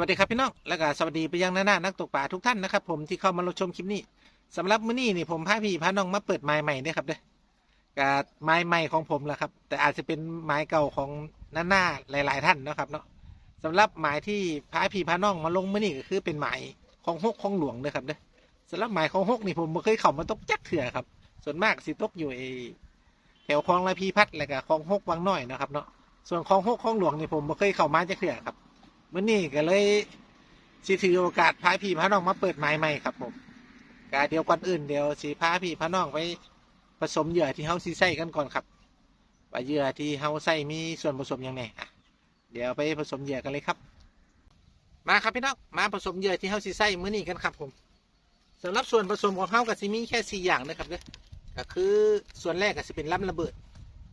วัสดีครับพี่น้อง แล้วก็สวัสดีไปยังน้าหน้านักตกปลาทุกท่านนะครับผมที่เข้ามารับชมคลิปนี้สำหรับมื้อนี้นี่ผมพาพี่พาน้องมาเปิดไม้ใหม่ด้วยครับเด้อกับไม้ใหม่ของผมแหละครับ แต่อาจจะเป็นไม้เก่าของหน้าหน้าหลาย ๆ ท่านนะครับเนาะสำหรับไม้ที่พาพี่พาน้องมาลงมื้อนี้ก็คือเป็นไม้ของฮกของหลวงเด้อครับเด้อสำหรับไม้ของฮกนี่ผมม่เคยเข้ามาตกจักเถื่อครับ ส่วนมากสิตกอยู่ไอแถวคลองละพีพัดแล้วก็คลองฮกวังน้อยนะครับเนาะส่วนคลองฮกคลองหลวงนี่ผมม่เคยเข้ามาจักเถื่อครับ มื่อนี้ก็เลยสิถือโอกาสพาพี่พาน้องมาเปิดไม้ใหม่ครับผมกาเดียวก่อนอื่นเดียวสิพาพี่พาน้องไปผสมเหยื่อที่เฮาสิใส่กันก่อนครับว่าเหยื่อที่เฮาใส่มีส่วนผสมยังไงอะเดี๋ยวไปผสมเหยื่อกันเลยครับ มาครับพี่น้องมาผสมเหยื่อที่เฮาสิใส่มื้อนี้กันครับผมสำหรับส่วนผสมของเฮาก็สิมีแค่สี่อย่างนะครับเด้อก็คือส่วนแรกก็สิเป็นล้ำระเบิด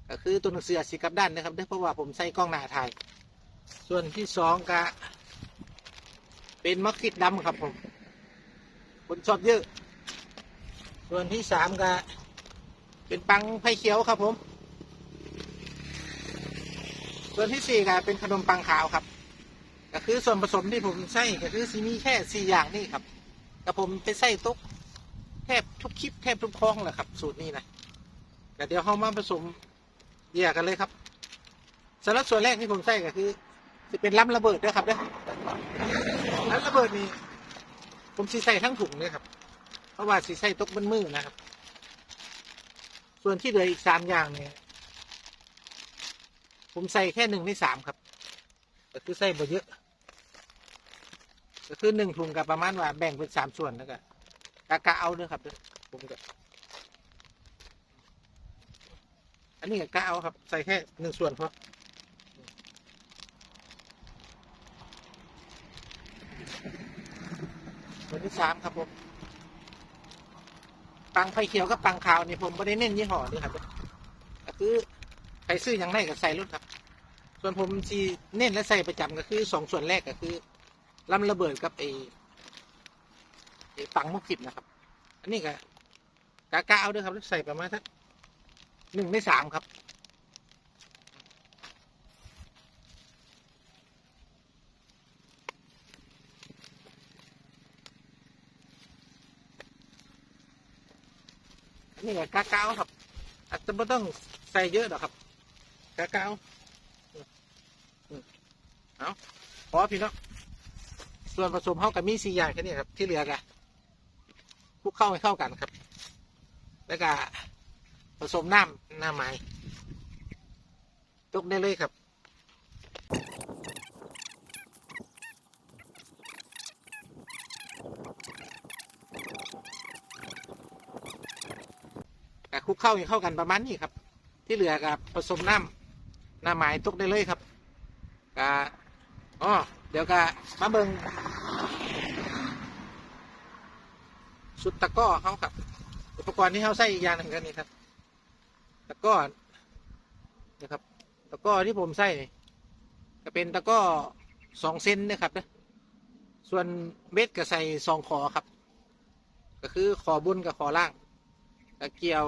ก็คือตัวหนังสือสีกับด้านนะครับเด้อเพราะว่าผมใส่กล้องหน้าถ่าย ส่วนที่สองก็เป็นมะขิดดำครับผมคนชอบเยอะ ส่วนที่สามก็เป็นปังไผ่เขียวครับผม ส่วนที่สี่ก็เป็นขนมปังขาวครับ ก็คือส่วนผสมที่ผมใส่ก็คือซีมีแค่สี่อย่างนี่ครับก็ผมไปใส่ตุ๊กแทบทุกคลิปแทบทุกคล้องแหละครับ สูตรนี้นะก็เดี๋ยวเรามาผสมเยื่กันเลยครับสำหรับส่วนแรกที่ผมใส่ก็คือ จะเป็นล้ำระเบิดด้วยครับเนี่ยล้ำระเบิดนี่ผมสีใส่ทั้งถุงเลยครับ เพราะว่าสีใส่ตกมันมือนะครับ ส่วนที่เหลืออีกสามอย่างเนี่ยผมใส่แค่หนึ่งในสามครับก็คือใส่บ่เยอะก็คือหนึ่งถุงกับประมาณว่าแบ่งเป็นสามส่วนแล้วก็กะกะเอาเด้อครับเด้อผมก็อันนี้ก็กะเอาครับ ใส่แค่หนึ่งส่วนพอ ตัวที่สามครับผมปังไฟเขียวกับปังขาวนี่ผมไม่ได้เน้นยี่ห้อนี่ครับก็คือใครซื้ออย่างไรก็ใส่รถครับ ส่วนผมที่เน้นและใส่ประจำก็คือสองส่วนแรกก็คือลำระเบิดกับไอ้ไอ้ปังมุกขิดนะครับ อันนี้ก็กากาเอาด้วยครับใส่ประมาณสักหนึ่งในสามครับ นนี้ก็กากาวครับ อาจจะไม่ต้องใส่เยอะหรอกครับกากาวอืมเอาพอพี่น้องส่วนผสมเข้ากับมีสี่อย่างแค่นี้ครับ ที่เหลือกันคลุกเข้าให้เข้ากันครับ แล้วก็ผสมน้ำน้ำไม้ตกได้เลยครับ คลุกเข้าให้เข้ากันประมาณนี้ครับ ที่เหลือกับผสมน้ำน้ำหมายตกได้เลยครับกะอ๋อเดี๋ยวกะมาเบิงสุดตะก้อเขาครับ อุปกรณ์ที่เขาใส่อีกอย่างหนึ่งกันนี่ครับ ตะก้อนะครับ ตะก้อที่ผมใส่นี่ก็เป็นตะก้อสองเซนนะครับนะส่วนเบ็ดก็ใส่สองขอครับ ก็คือขอบนกับขอล่าง เกี่ยว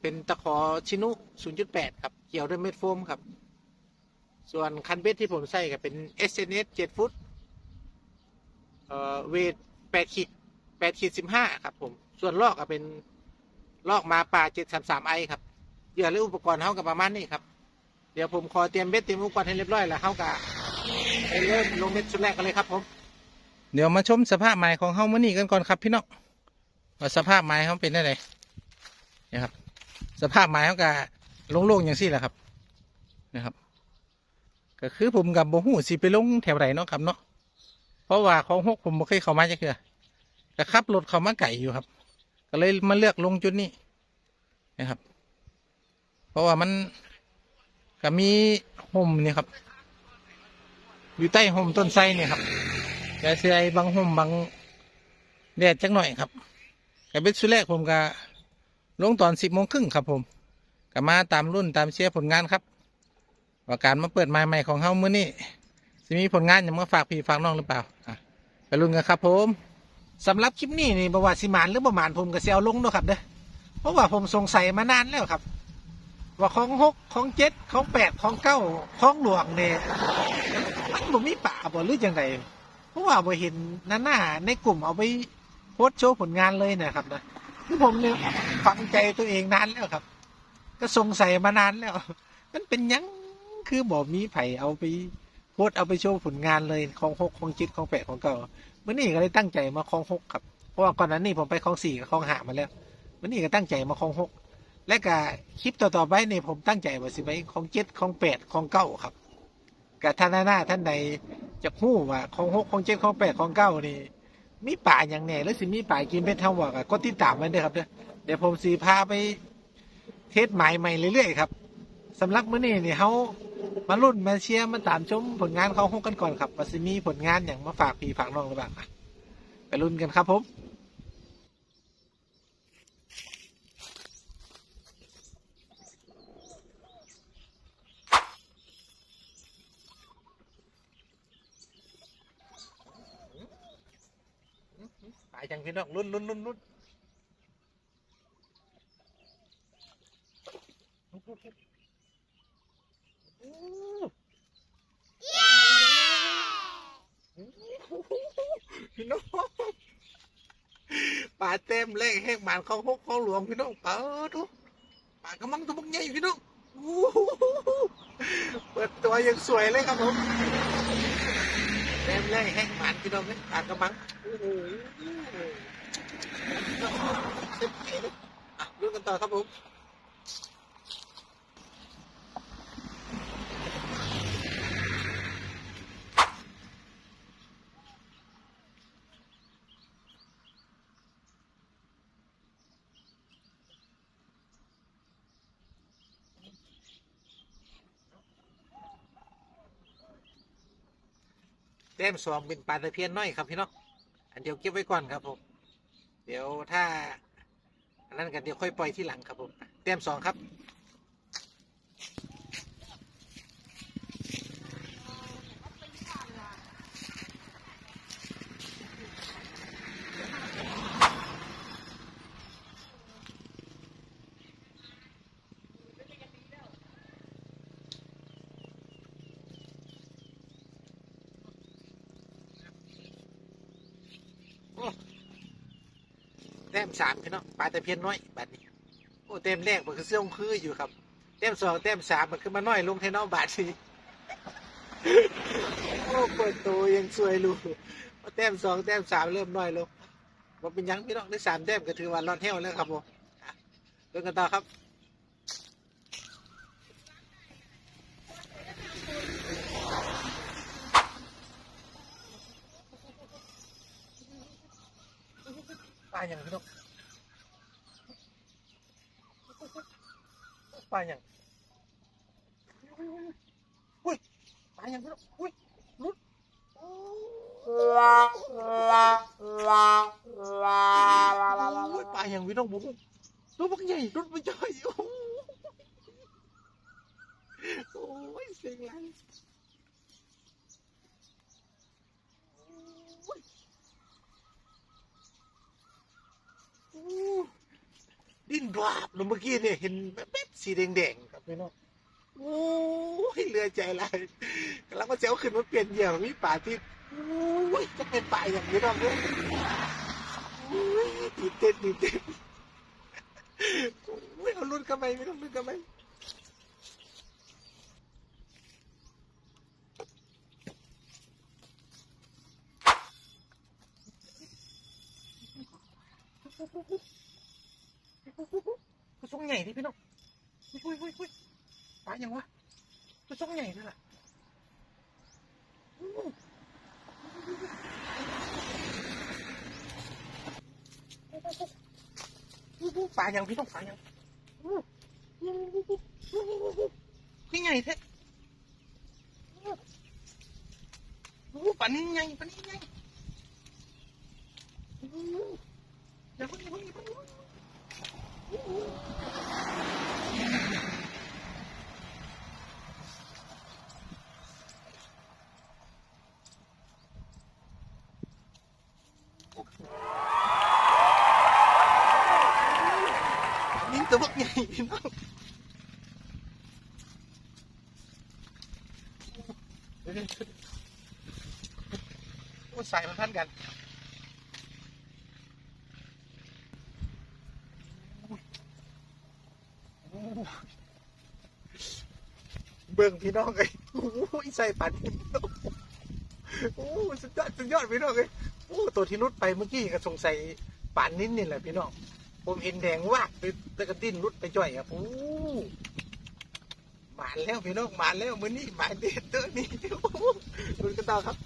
เป็นตะขอชินุ0.8 ครับ เกี่ยวด้วยเม็ดโฟมครับ ส่วนคันเบ็ดที่ผมใส่ก็เป็น SNS 7 ฟุต เอ่อเวท8ขีด8ขีด15 ครับผม ส่วนลอกก็เป็นลอกมาป่า733ไอครับ เหยื่อและอุปกรณ์เท่ากับประมาณนี้ครับ เดี๋ยวผมขอเตรียมเบ็ดเตรียมอุปกรณ์ให้เรียบร้อยแล้วเท่ากับไปเริ่มลงเม็ดชุดแรกกันเลยครับผม เดี๋ยวมาชมสภาพไม้ของเฮามื่อนี้กันก่อนครับพี่น้องว่าสภาพไม้เขาเป็นได้ไง นะครับ สภาพไม้เขาก็โล่งๆอย่างซี่แหละครับนะครับ ก็คือผมกับโบหูสิไปลงแถวไหนเนาะครับเนาะเพราะว่าของหกผมบ่เคยเข้ามาจะเคือก็ขับรถเข้ามาไก่อยู่ครับ ก็เลยมาเลือกลงจุดนี้นะครับ เพราะว่ามันก็มีห่มนี่ครับ อยู่ใต้ห่มต้นไทรเนี่ยครับแต่เสียบางห่มบางแดดจักหน่อยครับก็เป็นสุดแรกผมก็ ลงตอนสิบโมงครึ่งครับผมก็มาตามรุ่นตามเชียร์ผลงานครับว่าการมาเปิดไม้ใหม่ของเฮามื้อนี้จะมีผลงานอย่างมาฝากพี่ฝากน้องหรือเปล่าไปรุ่นกันครับผมสำหรับคลิปนี้นี่บว่าสิมานหรือประมาณผมก็เสียเอาลงเนาะครับเด้อเพราะว่าผมสงสัยมานานแล้วครับ ว่าของหกของเจ็ดของแปดของเก้าของหลวงเนี่ยมันบ่มีป่าบ่หรือยังไงเพราะว่าบ่เห็นหน้าหน้าในกลุ่มเอาไปโพสโชว์ผลงานเลยนะครับนะ ผมเนี่ยฝังใจตัวเองนานแล้วครับ ก็สงสัยมานานแล้ว มันเป็นยังคือบอกมีไผ่เอาไปโพสต์เอาไปโชว์ผลงานเลยของหกของจิตของแปดของเก่าเมื่อนี้ก็เลยตั้งใจมาคลองหกครับ เพราะว่าก่อนนั้นนี่ผมไปคลองสี่กับคลองหามาแล้วเมื่อนี้ก็ตั้งใจมาคลองหกและก็คลิปต่อๆไปนี่ผมตั้งใจว่าสิไปคลองเจ็ดคลองแปดคลองเก้าครับกับท่านหน้าท่านใดจะหู้ว่าคลองหกคลองเจ็ดคลองแปดคลองเก้านี่ มีป่าอย่างแน่แล้วสิมีป่ากินเพชรท่าว่าก็ติดตามไว้ด้วยครับเด้อเดี๋ยวผมสีพาไปเทสหมายใหม่เรื่อยๆครับสำหรับมื้อนี้นี่ยเขามารุ่นมาเชียร์มาตามชมผลงานเขาฮกกันก่อนครับว่าสิมีผลงานอย่างมาฝากพี่ฝากน้องหรือเปล่าไปรุ่นกันครับผม ป่าจังพี่น้องรุ่นรุ่นรุ่นรุ่นโอ้พี่น้องป่าเต็มเลขแห้งหมานเขาหกเขาหลวงพี่น้องเปิดดูป่ากำลังตัวบักใหญ่พี่น้องโอ้โหเปิดตัวยังสวยเลยครับผมเต็มเลขแห้งหมานพี่น้องเลยป่ากำลังโอ้โหเต็มที่เลยอะดูกันต่อครับผมแต้มสองเป็นปลาตะเพียนน้อยครับพี่น้อง อันเดียวเก็บไว้ก่อนครับผม เดี๋ยวถ้าอันนั้นกันเดี๋ยวค่อยปล่อยที่หลังครับผม เตรียมสองครับ ต้มสามพี่น้องปลาตะเพียนน้อยบัดนี้โอ้เต็มแรกมันคือเสื่องคืออยู่ครับเต็มสองเต็มสามมันคือมาน้อยลงเทนอลบาทนี้โอ้เปิดตัวยังสวยลูพอแต้มสองเต็มสามเริ่มน้อยลงมันเป็นยังพี่น้องได้สามเต็มก็ถือว่ารอดเท่วแล้วครับผมเดินกันต่อครับปลาอย่างพี่น้องปลาอย่างอุ้ยปลาอย่างพี่น้องอุ้ยรุดโอ้ยปลาอย่างพี่น้องบุ้ งตัวบักใหญ่รุดไปจ่อยโอ้โอ้ยเสียงไรโอ้ ดิ้นบาบลงเมื่อกี้เนี่ยเห็นแป๊บๆสีแดงๆครับพี่น้องโอ้ยเรือใจลายแล้วก็เจ้าขึ้นมาเปลี่ยนเหยื่อมีป่าที่โอ้ยจะเป็นป่าอย่างนี้น้องเลยโอ้ยตีเต้นตีเต้นโอ้ยเอาลุ้นกันไหมไม่ต้องลุ้นกันไหม คือทรงใหญ่ดิพี่น้องอุ้ยอุ้ยอุ้ยปลาอย่างวะคือท รงใหญ่เลยล่ งพี่น้องเลยโอ้ยใส่ปันโอ้สุดยอดสุดยอดพี่น้องเลยโอ้ตัวที่รุดไปเมื่อกี้ก็สงสัยป่านนิดนี่แหละพี่น้องผมเห็นแดงวากไปตะกดิ้นรุดไปจ่อยครับโอ้หมานแล้วพี่น้องหมานแล้วมือนี้หมานเด็ดเด้อนี่โอ้โหลุ้นกระต่าครับ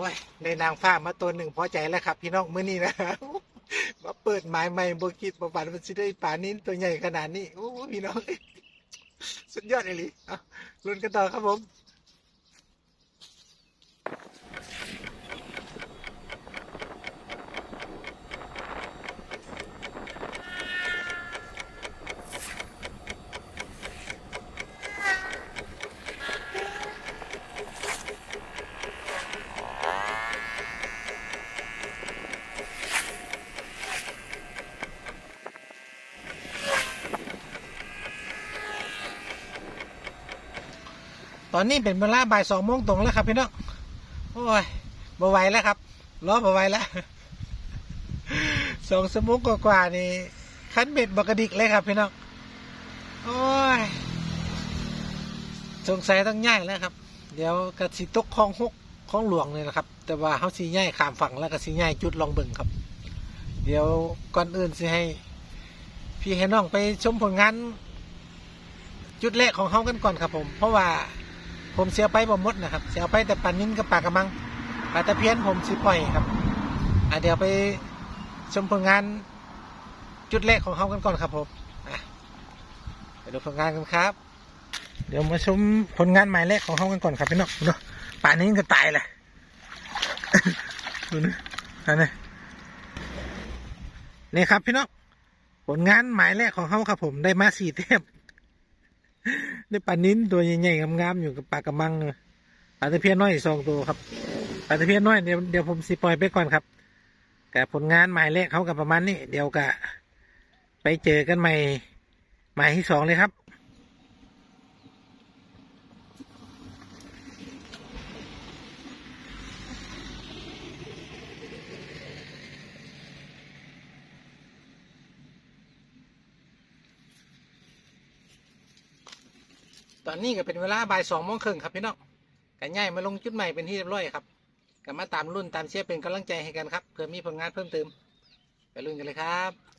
โอ้ย ได้นางฟ้ามาตัวหนึ่งพอใจแล้วครับ พี่น้องเมื่อนี้นะมาเปิดหมายใหม่บกิดบ่ฝันมันสิได้ป่านนี้ตัวใหญ่ขนาดนี้โอ้พี่น้องสุดยอดเลยลิอะลุ้นกันต่อครับผม อนนี้เป็นเวลาบ่ายสองโมงตรงแล้วครับพี่น้องโอ้ยบ่ไหวแล้วครับล้อบ่ไหวแล้วสองสมงกกว่าๆนี่คันเบ็ดบกระดิกเลยครับพี่น้องโอ้ยสงสัยต้องย่ายแล้วครับ เดี๋ยวกระสิตกคลองหกคลองหลวงเลยนะครับ แต่ว่าเขาสีย่ายขามฝั่งแล้วก็สีย่ายจุดลองเบิ่งครับ เดี๋ยวก่อนอื่นสิให้ พี่ให้น้องไปชมผลงาน จุดแรกของเขากันก่อนครับผม เพราะว่า ผมเสียไปบ่มดนะครับ เสียไปแต่ปลานิ้นกับปลากระมังปลาตะเพียนผมสิปล่อยครับอะเดี๋ยวไปชมผลงานจุดแรกของเขากันก่อนครับผมไปดูผลงานกันครับ เดี๋ยวมาชมผลงานหมายแรกของเขากันก่อนครับพี่น้องดูป่านนี้ก็ตายแหละดูนะอันนี้นี่ครับพี่น้องผลงานหมายแรกของเขาครับผมได้มาสี่เทป ได้ปลานิ้นตัวใหญ่ๆงามๆอยู่กับปลากระมังเลยปลาตะเพียนน้อยสองตัวครับปลาตะเพียนน้อยเดี๋ยวเดี๋ยวผมสิปล่อยไปก่อนครับกับผลงานหมายเลขเขากับประมาณนี้เดี๋ยวกะไปเจอกันใหม่หมายที่สองเลยครับ อนนี้ก็เป็นเวลาบ่ายสองโมงครึ่งครับพี่น้องกันง่ายมาลงจุดใหม่เป็นที่เรียบร้อยครับกันมาตามรุ่นตามเชียร์เป็นกำลังใจให้กันครับเพื่อมีผลงานเพิ่มเติมไปรุ่นกันเลยครับ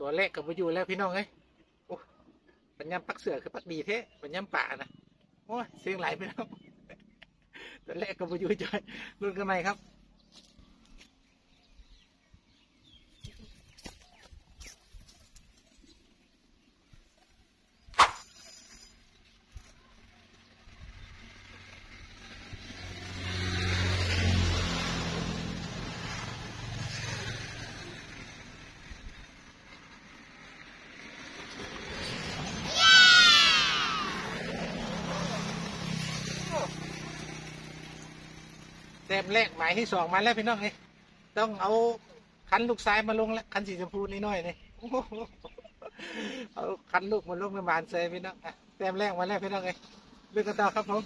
ตัวเลขกับมาอยู่แล้วพี่น้องเอ้ยปัญญาปักเสือคือปักดีเท่ปัญญาป่านะโอ้ยเสียงไหลไปแล้วตัวเลขกับมาอยู่จอยรุ่นกันใหม่ครับ มแรกหมายที่สองมาแล้วพี่น้องเลยต้องเอาคันลูกซ้ายมาลงแล้วคันสีชมพูนิดหน่อยเลยเอาคันลูกมาลงในบานเซยพี่น้องอะแต้มแรกมาแล้วพี่น้องเลยเลืองกันต่อครับผม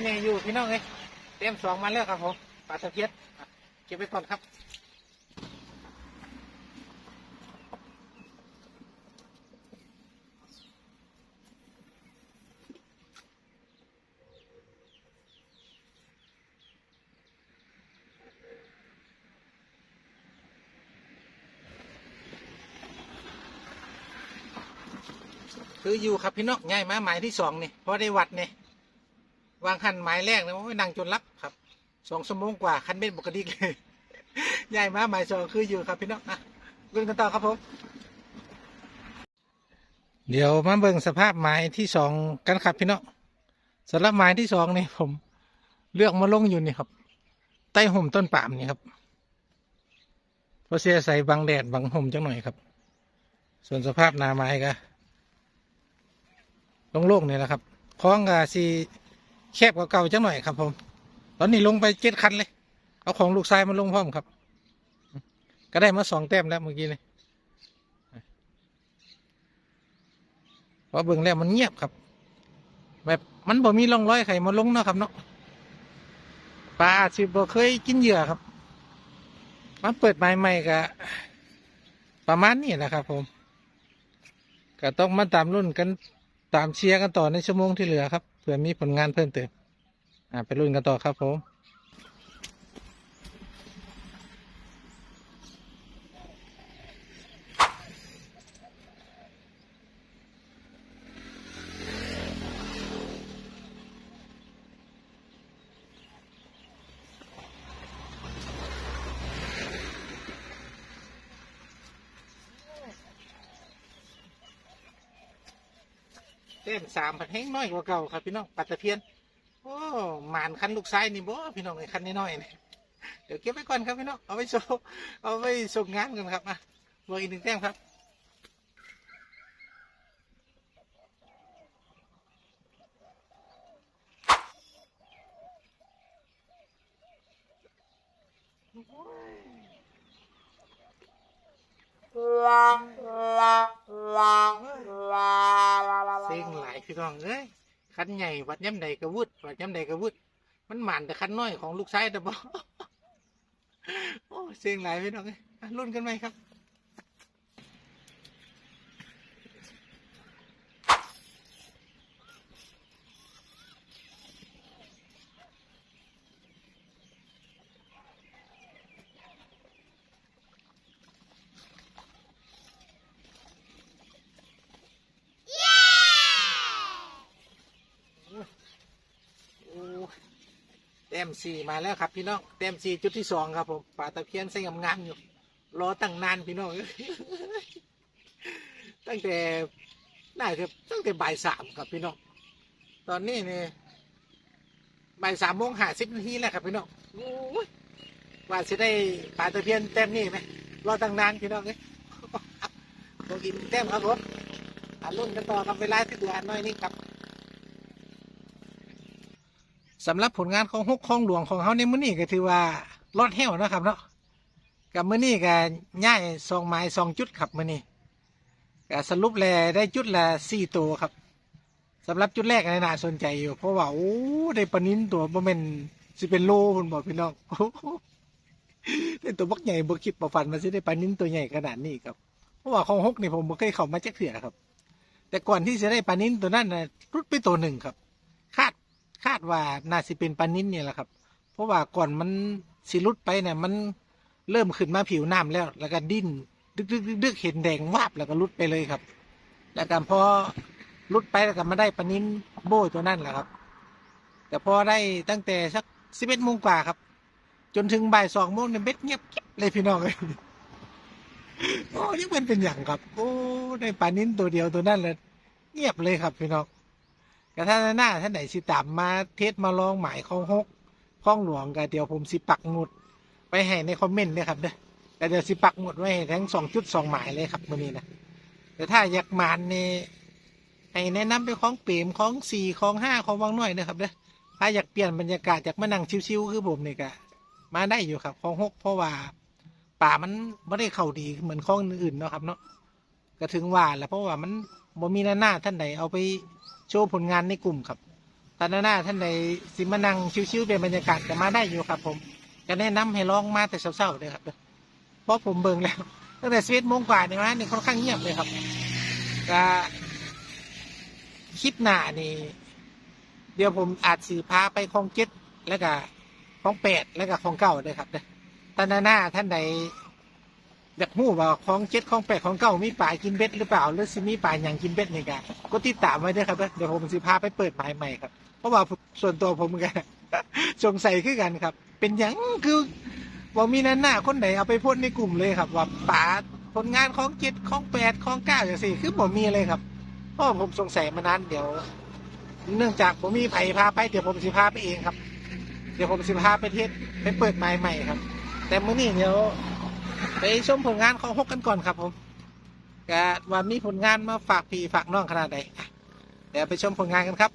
ที่นี่อยู่พี่น้องเลยเต็มสองมาแล้วครับผมปลาตะเพียนเก็บไว้ก่อนครับคืออยู่ครับพี่น้องง่ายมาหมายที่สองนี่เพราะได้วัดนี่ วางคันหมายแรกนะโอ้ยนั่งจนรับครับสองชั่วโมงกว่าคันเบ็ดปกติเลยง่ายมาหมายสองคืออยู่ครับพี่น้องอะเบิ่งกันต่อครับผม เดี๋ยวมาเบิ่งสภาพหมายที่สองกันครับพี่น้องสำหรับหมายที่สองนี่ผม เลือกมาลงอยู่นี่ครับ ใต้ห่มต้นปาล์มนี่ครับเพราะเสียใส่บังแดดบังห่มจังหน่อยครับ ส่วนสภาพหนาไม้ก็ลงโลกนี่แหละครับคล้องกับสี แคบกว่าเก่าจังหน่อยครับผม ตอนนี้ลงไปเจ็ดคันเลย เอาของลูกชายมาลงพร้อมครับ ก็ได้มาสองแต้มแล้วเมื่อกี้เลยเพราะเบิ่งแล้วมันเงียบครับ แบบมันบ่มีร่องรอยไข่มาลงเนาะครับเนาะปลาสิบ่เคยกินเหยื่อครับมาเปิดใหม่ๆก็ประมาณนี้แหละครับ ผม ก็ต้องมาตามรุ่นกันตามเชียร์กันต่อในชั่วโมงที่เหลือครับ ผื่อมีผลงานเพิ่มเติมอ่าไปรุ่นกันต่อครับผม ต้นสามพันแห้งน้อยกว่าเก่าครับพี่น้องปัตตะเพียนโอ้หมานคันลูกซ้นี่บ่พี่น้องไอ้คันน้อยๆนี่เดี๋ยวเก็บไว้ก่อนครับพี่น้องเอาไว้โชว์เอาไว้ส่งงานกันครับอะบวกอีกหนึ่งแต้มครับเซ็งหลา น้องเอ้ยคันใหญ่วัดย้ำใดกระวุดวัดย้ำใดกระวุดมันหมันแต่คันน้อยของลูกชายแต่บ่โอ้เสียงไหลายพี่น้องเอ้ยรุ่นกันไหมครับ โอ้เต็ม สี่มาแล้วครับพี่น้องเต็มสี่จุดที่สองครับผมปลาตะเพียนใส่งามๆอยู่รอตั้งนานพี่น้องตั้งแต่น่าจะตั้งแต่บ่ายสามครับพี่น้องตอนนี้เนี่ยบ่ายสามโมงห้าสิบนาทีแล้วครับพี่น้องว่าจะได้ปลาตะเพียนเต็มนี่ไหมรอตั้งนานพี่น้องเอ้ยตัวกินเต็มครับผมอะรุ่นกันต่อกับเวลาที่เหลือน้อยนี่ครับ สำหรับผลงานของฮกของหลวงของเขาในมื้อนี้ก็ถือว่ารอดแห้วนะครับเนาะกับมื้อนี้ก็ย่ายสองไม้สองจุดครับมื้อนี้ก็สรุปแลได้จุดละสี่ตัวครับสำหรับจุดแรกในน่าสนใจอยู่ เพราะว่าโอ้ได้ปนิ้นตัวบ่แม่นสิเป็นโลคุณบอกพี่น้องได้ตัวบักใหญ่บ่คิดบ่ฝันมันสิได้ปนิ้นตัวใหญ่ขนาดนี้ครับเพราะว่าของฮกนี่ผมบ่เคยเข้ามาจักเถื่อครับ แต่ก่อนที่จะได้ปนิ้นตัวนั้นนะรุดไปตัวหนึ่งครับ คาดว่าน่าสิเป็นปลานิ้นเนี่ยแหละครับ เพราะว่าก่อนมันสิรุดไปเนี่ยมันเริ่มขึ้นมาผิวน้ำแล้ว แล้วก็ดิ้นดึกดึกดึกดึกเห็นแดงวาบแล้วก็รุดไปเลยครับ แล้วก็พอรุดไปแล้วก็มาได้ปลานิ้นโบตัวนั่นแหละครับ แต่พอได้ตั้งแต่สักสิบเอ็ดโมงกว่าครับ จนถึงบ่ายสองโมงเนี่ยเบ็ดเงียบเลยพี่น้องเลยโอ้ยังเป็นเป็นอย่างครับ โอ้ได้ปลานิ้นตัวเดียวตัวนั่นเลยเงียบเลยครับพี่น้อง กระท่านหน้าท่านไหนสิตามมาเทศมาลองหมายข้องฮกข้องหลวงก็เดี๋ยวผมสิปักหมุดไปให้ในคอมเมนต์เลยครับเด้อแต่เดี๋ยวสิปักหมุดไว้ให้ทั้งสองจุดสองหมายเลยครับมื่อนี้นะแต่ถ้าอยากมานนี่ให้แนะนำไปของเปรมของสี่ของห้าของวังน้อยนะครับเด้อถ้าอยากเปลี่ยนบรรยากาศจากมานั่งชิวๆคือผมนี่ก็มาได้อยู่ครับของฮกเพราะว่าป่ามันไม่ได้เข้าดีเหมือนของอื่นๆเนาะครับเนาะก็ถึงว่าแหละเพราะว่ามันบ่มีหน้าหน้าท่านไหนเอาไป โชว์ผลงานในกลุ่มครับตอนหน้าท่านใดสิมานั่งชิวๆเป็นบรรยากาศก็มาได้อยู่ครับ ผมก็แนะนำให้ลองมาแต่เช้าๆเลยครับเพราะผมเบิ่งแล้วตั้งแต่สิบโมงกว่านี่นะนี่ค่อนข้างเงียบเลยครับก็คลิปหน้านี่ เดี๋ยวผมอาจสีพาไปคลองเจ็ดแล้วก็คลองแปดแล้วก็คลองเก้าด้วยครับตอนหน้าท่านใด อยากหู้ว่าคลองเจ็ดคลองแปดคลองเก้ามีป่ากินเบ็ดหรือเปล่าหรือสิมีป่าอย่างกินเบ็ดนี่กันก็ติดตามไว้ด้วยครับเดี๋ยวผมสิพาไปเปิดหมายใหม่ครับ เพราะว่าส่วนตัวผมกันสงสัยคือกันครับ เป็นหยังคือว่ามีนั้นหน้าคนไหนเอาไปโพ่นในกลุ่มเลยครับ ว่าป่าผลงานของเจ็ดของแปดของเก้าอย่างสี่คือผมมีเลยครับเพราะผมสงสัยมานานเดี๋ยว เนื่องจากผมมีไผ่พาไปเดี๋ยวผมสิพาไปเองครับ เดี๋ยวผมสิพาไปเทศไปเปิดไม้ใหม่ครับ แต่เมื้อนี้เดี๋ยว ไปชมผลงานของฮกกันก่อนครับผมกะว่ามีผลงานมาฝากพี่ฝากน้องขนาดไหนเดี๋ยวไปชมผลงานกันครับ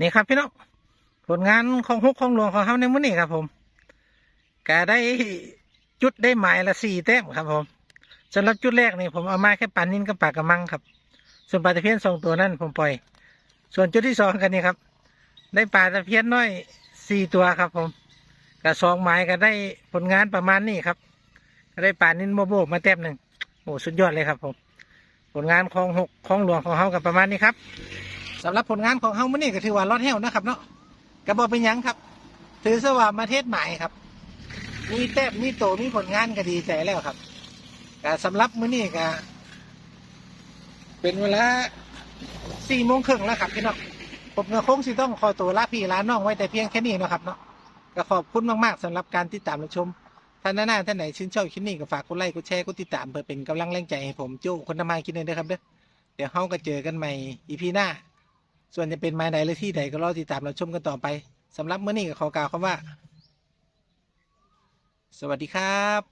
นี่ครับพี่น้อง ลงานของฮกของหลวงของเขาในมื้อนี้ครับ ผมก็ได้จุดได้หมายละสี่แต้มครับ ผมสำหรับจุดแรกนี่ผมเอามาแค่ปลานินกับปากกระมังครับ ส่วนปลาตะเพียนสองตัวนั่นผมปล่อย ส่วนจุดที่สองกันนี่ครับ ได้ปลาตะเพียนน้อยสี่ตัวครับ ผมกับสองหมายก็ได้ผลงานประมาณนี้ครับก็ได้ปลานินโมโบมาแต้มหนึ่งโอ้สุดยอดเลยครับ ผม ผลงานของหกของหลวงของเขากับประมาณนี้ครับสำหรับผลงานของเฮาเมื่อนี้ก็ถือว่ารอดแห้วนะครับเนาะ กระบอกเป็นยังครับ ถือซะว่ามาเทศหม่ครับ มีแต้มมีโตมีผลงานก็ดีใจแล้วครับกสำหรับมื้อนี้ก็เป็นเวลาสี่โมงครึ่งแล้วครับพี่น้องผมก็คงสิต้องขอตัวลาพี่ลาน้องไว้แต่เพียงแค่นี้นะครับเนาะก็ขอบคุณมากๆสำหรับการติดตามรับชมท่านหน้าท่านไหนชื่นชอบคลิปนี้ก็ฝากกดไลค์กดแชร์กดติดตามเพื่อเป็นกำลังแรงใจให้ผมโจ้คนทำมากินเลยนะครับเด้อเดี๋ยวเฮาก็เจอกันใหม่อีพีหน้า ส่วนจะเป็นไม้ใดหรือที่ใดก็รอติดตามเราชมกันต่อไปสำหรับเมื่อนี้ก็ขอกล่าวคำว่า สวัสดีครับ